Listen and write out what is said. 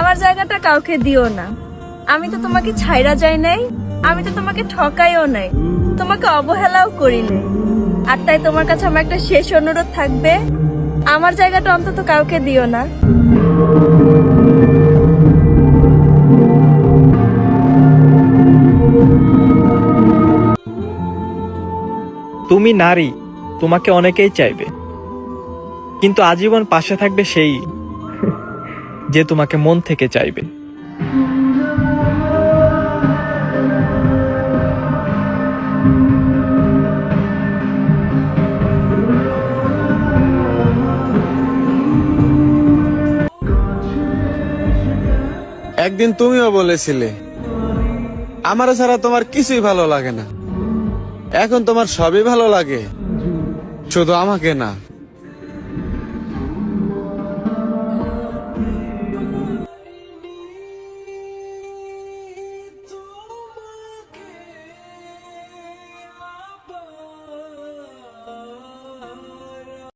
আমার জায়গাটা কাউকে দিও না। আমি তো তোমাকে ছাইরা যাই নাই, আমি তো তোমাকে ঠকাইও নাই, তোমাকে অবহেলাও করি নাই। আর তাই তোমার কাছে আমার একটা শেষ অনুরোধ থাকবে, আমার জায়গাটা অন্তত কাউকে দিও না। তুমি নারী, তোমাকে অনেকেই চাইবে। কিন্তু আজীবন পাশে থাকবে সেই যে তোমাকে মন থেকে চাইবে। একদিন তুমিও বলেছিলে আমার ছাড়া তোমার কিছুই ভালো লাগে না। এখন তোমার সবই ভালো লাগে, শুধু আমাকে না।